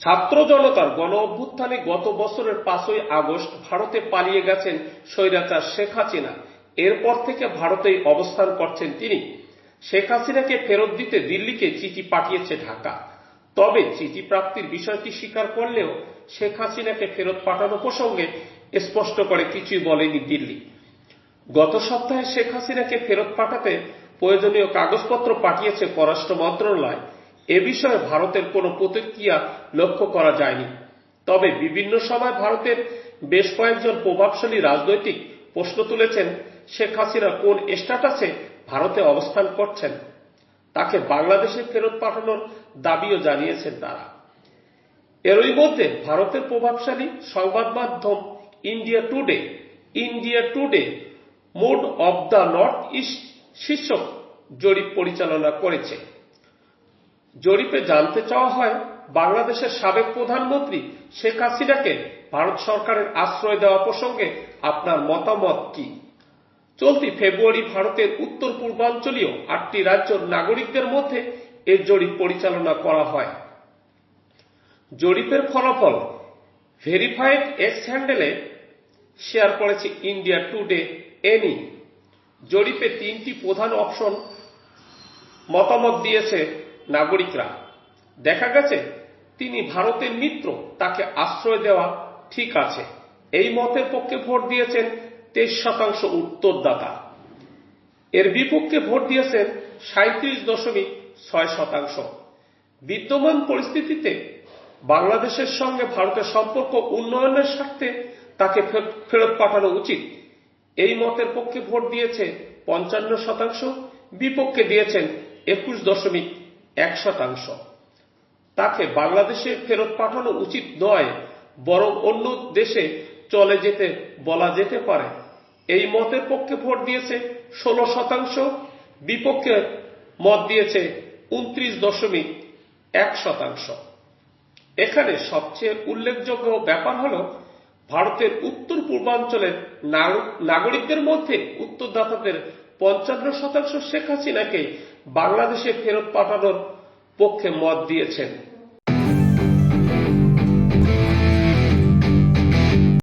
ছাত্র জনতার গণ অভ্যুত্থানে গত বছরের পাঁচই আগস্ট ভারতে পালিয়ে গেছেন স্বৈরাচার শেখ হাসিনা। এরপর থেকে ভারতেই অবস্থান করছেন তিনি। শেখ হাসিনাকে ফেরত দিতে দিল্লিকে চিঠি পাঠিয়েছে ঢাকা। তবে চিঠি প্রাপ্তির বিষয়টি স্বীকার করলেও শেখ হাসিনাকে ফেরত পাঠানো প্রসঙ্গে স্পষ্ট করে কিছুই বলেনি দিল্লি। গত সপ্তাহে শেখ হাসিনাকে ফেরত পাঠাতে প্রয়োজনীয় কাগজপত্র পাঠিয়েছে পররাষ্ট্র মন্ত্রণালয়। এ বিষয়ে ভারতের কোনো প্রতিক্রিয়া লক্ষ্য করা যায়নি। তবে বিভিন্ন সময় ভারতের বেশ কয়েকজন প্রভাবশালী রাজনৈতিক প্রশ্ন তুলেছেন, শেখ হাসিনা কোন স্ট্যাটাসে ভারতে অবস্থান করছেন, তাকে বাংলাদেশে ফেরত পাঠানোর দাবিও জানিয়েছেন তারা। এরই মধ্যে ভারতের প্রভাবশালী সংবাদ মাধ্যম India Today India Today mood of the North East শীর্ষক জরিপ পরিচালনা করেছে। জরিপে জানতে চাওয়া হয়, বাংলাদেশের সাবেক প্রধানমন্ত্রী শেখ হাসিনাকে ভারত সরকারের আশ্রয় দেওয়া প্রসঙ্গে আপনার মতামত কি? চলতি ফেব্রুয়ারি ভারতের উত্তর পূর্বাঞ্চলীয় আটটি রাজ্যের নাগরিকদের মধ্যে এ জরিপ পরিচালনা করা হয়। জরিপের ফলাফল ভেরিফাইড এক্স হ্যান্ডেলে শেয়ার করেছে ইন্ডিয়া টুডে এনি। জরিপে তিনটি প্রধান অপশন মতামত দিয়েছে নাগরিকরা। দেখা গেছে, তিনি ভারতের মিত্র, তাকে আশ্রয় দেওয়া ঠিক আছে। এই মতের পক্ষে ভোট দিয়েছেন তেইশ শতাংশ উত্তরদাতা। এর বিপক্ষে ভোট দিয়েছেন সাঁত্রিশ দশমিক ছয় শতাংশ। বিদ্যমান পরিস্থিতিতে বাংলাদেশের সঙ্গে ভারতের সম্পর্ক উন্নয়নের স্বার্থে তাকে ফেরত পাঠানো উচিত। এই মতের পক্ষে ভোট দিয়েছে পঞ্চান্ন শতাংশ, বিপক্ষে দিয়েছেন একুশ দশমিক এক শতাংশ। তাকে বাংলাদেশে ফেরত পাঠানো উচিত নয়, বরং অন্য দেশে চলে যেতে বলা যেতে পারে। এই মতের পক্ষে ভোট দিয়েছে ষোলো শতাংশ, বিপক্ষে মত দিয়েছে উনত্রিশ দশমিক এক শতাংশ। এখানে সবচেয়ে উল্লেখযোগ্য ব্যাপার হল, ভারতের উত্তর পূর্বাঞ্চলের নাগরিকদের মধ্যে উত্তরদাতাদের পঞ্চান্ন শতাংশ শেখ হাসিনাকে বাংলাদেশে ফেরত পাঠানোর পক্ষে মত দিয়েছেন।